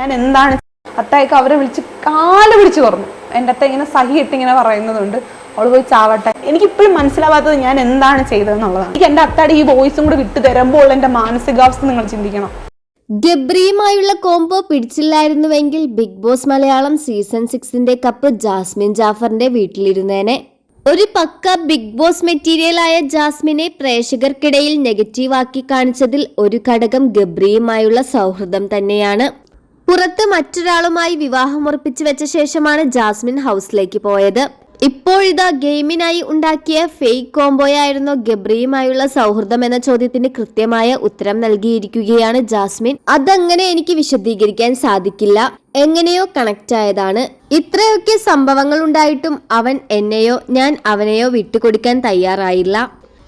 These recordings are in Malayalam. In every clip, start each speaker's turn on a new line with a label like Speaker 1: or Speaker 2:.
Speaker 1: ഞാൻ എന്താണ് അത്തായിക്ക് അവരെ വിളിച്ച് കാൽ പിടിച്ച് തുറന്നു. എന്റെ അത്ത ഇങ്ങനെ സഹിയിട്ട് ഇങ്ങനെ പറയുന്നതുകൊണ്ട് അവൾ പോയി ചാവട്ടെ. എനിക്ക് ഇപ്പോഴും മനസ്സിലാവാത്തത് ഞാൻ എന്താണ് ചെയ്തതെന്നുള്ളതാണ്. എനിക്ക് എന്റെ അത്തയുടെ ഈ വോയിസും കൂടെ വിട്ടു തരുമ്പോൾ എന്റെ മാനസികാവസ്ഥ നിങ്ങൾ ചിന്തിക്കണം.
Speaker 2: ഗബ്രിയുമായുള്ള കോംബോ പിടിച്ചില്ലായിരുന്നുവെങ്കിൽ ബിഗ് ബോസ് മലയാളം സീസൺ സിക്സിന്റെ കപ്പ് ജാസ്മിൻ ജാഫറിന്റെ വീട്ടിലിരുന്നേനെ. ഒരു പക്ക ബിഗ് ബോസ് മെറ്റീരിയലായ ജാസ്മിനെ പ്രേക്ഷകർക്കിടയിൽ നെഗറ്റീവാക്കി കാണിച്ചതിൽ ഒരു ഘടകം ഗബ്രിയുമായുള്ള സൗഹൃദം തന്നെയാണ്. പുറത്ത് മറ്റൊരാളുമായി വിവാഹം ഉറപ്പിച്ചു വെച്ച ശേഷമാണ് ജാസ്മിൻ ഹൗസിലേക്ക് പോയത്. ഇപ്പോഴിതാ ഗെയിമിനായി ഉണ്ടാക്കിയ ഫേക്ക് കോംബോയായിരുന്നോ ഗബ്രിയുമായുള്ള സൗഹൃദം എന്ന ചോദ്യത്തിന് കൃത്യമായ ഉത്തരം നൽകിയിരിക്കുകയാണ് ജാസ്മിൻ. അതങ്ങനെ എനിക്ക് വിശദീകരിക്കാൻ സാധിക്കില്ല. എങ്ങനെയോ കണക്ട് ആയതാണ് ഇത്രയൊക്കെ സംഭവങ്ങൾ ഉണ്ടായിട്ടും അവൻ എന്നെയോ ഞാൻ അവനെയോ വിട്ടുകൊടുക്കാൻ തയ്യാറായില്ല.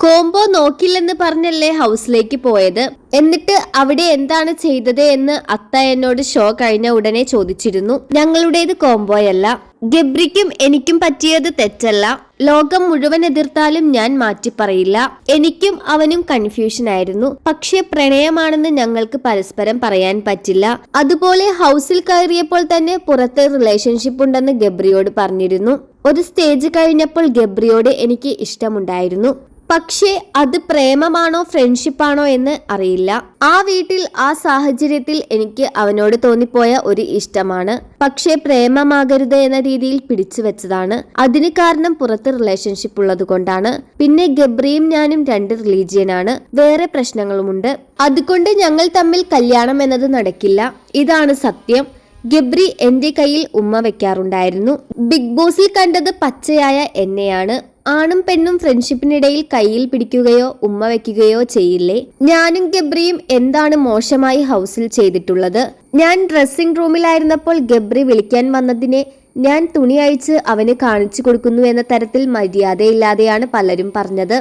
Speaker 2: കോംബോ നോക്കില്ലെന്ന് പറഞ്ഞല്ലേ ഹൗസിലേക്ക് പോയത്? എന്നിട്ട് അവിടെ എന്താണ് ചെയ്തത് എന്ന് അത്ത എന്നോട് ഷോ കഴിഞ്ഞ ഉടനെ ചോദിച്ചിരുന്നു. ഞങ്ങളുടേത് കോംബോയല്ല. ഗബ്രിക്കും എനിക്കും പറ്റിയത് തെറ്റല്ല. ലോകം മുഴുവൻ എതിർത്താലും ഞാൻ മാറ്റി പറയില്ല എനിക്കും അവനും കൺഫ്യൂഷൻ ആയിരുന്നു. പക്ഷെ പ്രണയമാണെന്ന് ഞങ്ങൾക്ക് പരസ്പരം പറയാൻ പറ്റില്ല. അതുപോലെ ഹൗസിൽ കയറിയപ്പോൾ തന്നെ പുറത്ത് റിലേഷൻഷിപ്പ് ഉണ്ടെന്ന് ഗബ്രിയോട് പറഞ്ഞിരുന്നു. ഒരു സ്റ്റേജ് കഴിഞ്ഞപ്പോൾ ഗബ്രിയോട് എനിക്ക് ഇഷ്ടമുണ്ടായിരുന്നു. പക്ഷേ അത് പ്രേമമാണോ ഫ്രണ്ട്ഷിപ്പാണോ എന്ന് അറിയില്ല. ആ വീട്ടിൽ ആ സാഹചര്യത്തിൽ എനിക്ക് അവനോട് തോന്നിപ്പോയ ഒരു ഇഷ്ടമാണ്. പക്ഷേ പ്രേമമാകരുത് എന്ന രീതിയിൽ പിടിച്ചു വെച്ചതാണ്. അതിന് കാരണം പുറത്ത് റിലേഷൻഷിപ്പ് ഉള്ളത് കൊണ്ടാണ്. പിന്നെ ഗബ്രിയും ഞാനും രണ്ട് റിലീജിയനാണ് വേറെ പ്രശ്നങ്ങളുമുണ്ട്. അതുകൊണ്ട് ഞങ്ങൾ തമ്മിൽ കല്യാണം എന്നത് നടക്കില്ല. ഇതാണ് സത്യം. ഗബ്രി എന്റെ കയ്യിൽ ഉമ്മ വെക്കാറുണ്ടായിരുന്നു. ബിഗ് ബോസിൽ കണ്ടത് പച്ചയായ എന്നെയാണ്. ആണും പെണ്ണും ഫ്രണ്ട്ഷിപ്പിനിടയിൽ കയ്യിൽ പിടിക്കുകയോ ഉമ്മ വെക്കുകയോ ചെയ്യില്ലേ? ഞാനും ഗബ്രിയും എന്താണ് മോശമായി ഹൗസിൽ ചെയ്തിട്ടുള്ളത്? ഞാൻ ഡ്രസ്സിംഗ് റൂമിലായിരുന്നപ്പോൾ ഗബ്രി വിളിക്കാൻ വന്നതിനെ ഞാൻ തുണി അഴിച്ച് അവന് കാണിച്ചു കൊടുക്കുന്നു എന്ന തരത്തിൽ മര്യാദയില്ലാതെയാണ് പലരും പറഞ്ഞത്.